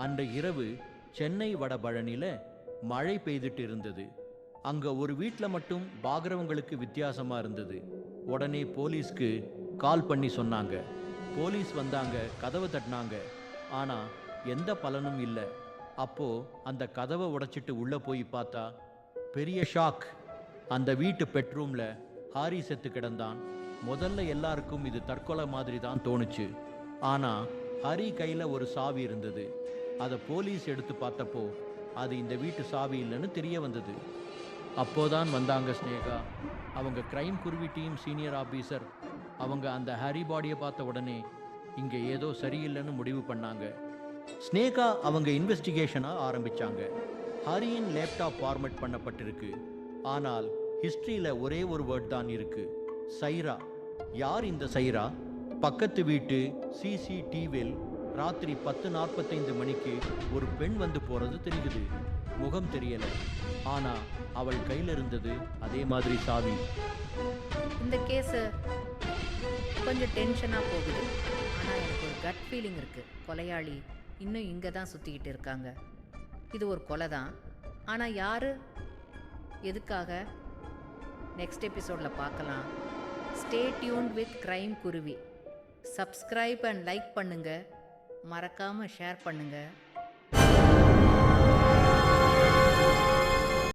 அன்று இரவு சென்னை வடபழனியில் மழை பெய்துட்டு இருந்தது அங்கே ஒரு வீட்டில் மட்டும் பாக்குறவங்களுக்கு வித்தியாசமாக இருந்தது. உடனே போலீஸ்க்கு கால் பண்ணி சொன்னாங்க. போலீஸ் வந்தாங்க கதவை தட்டினாங்க. ஆனால் எந்த பலனும் இல்லை. அப்போ அந்த கதவை உடைச்சிட்டு உள்ளே போய் பார்த்தா பெரிய ஷாக். அந்த வீட்டு பெட்ரூமில் ஹாரி செத்து கிடந்தான். முதல்ல எல்லாருக்கும் இது தற்கொலை மாதிரி தான் தோணுச்சு. ஆனால் ஹரி கையில் ஒரு சாவி இருந்தது. அதை போலீஸ் எடுத்து பார்த்தப்போ அது இந்த வீட்டு சாவி இல்லைன்னு தெரிய வந்தது. அப்போதான் வந்தாங்க ஸ்னேகா அவங்க கிரைம் குருவி டீம் சீனியர் ஆஃபீஸர் அவங்க அந்த ஹாரி பாடியை பார்த்த உடனே இங்கே ஏதோ சரியில்லைன்னு முடிவு பண்ணாங்க. ஸ்னேகா அவங்க இன்வெஸ்டிகேஷனாக ஆரம்பிச்சாங்க. ஹரியின் லேப்டாப் ஃபார்மேட் பண்ணப்பட்டிருக்கு. ஆனால் ஹிஸ்ட்ரியில் ஒரே ஒரு வேர்ட் தான் இருக்கு. சைரா. யார் இந்த சைரா? பக்கத்து வீட்டு சிசிடிவில் ராத்திரி பத்து நாற்பத்தைந்து மணிக்கு ஒரு பெண் வந்து போறது தெரியுது. முகம் தெரியல. ஆனா அவள் கையில இருந்தது அதே மாதிரி சாவி. இந்த கேஸு கொஞ்சம் டென்ஷனாக போகுது. ஆனால் எனக்கு ஒரு கட் ஃபீலிங் இருக்குது கொலையாளி இன்னும் இங்கே தான் சுற்றிக்கிட்டு இருக்காங்க. இது ஒரு கொலை தான். ஆனால் யார்? எதுக்காக? நெக்ஸ்ட் எபிசோடில் பார்க்கலாம் stay tune with crime Kuruvi. Subscribe and like பண்ணுங்கள் மறக்காமல் ஷேர் பண்ணுங்கள்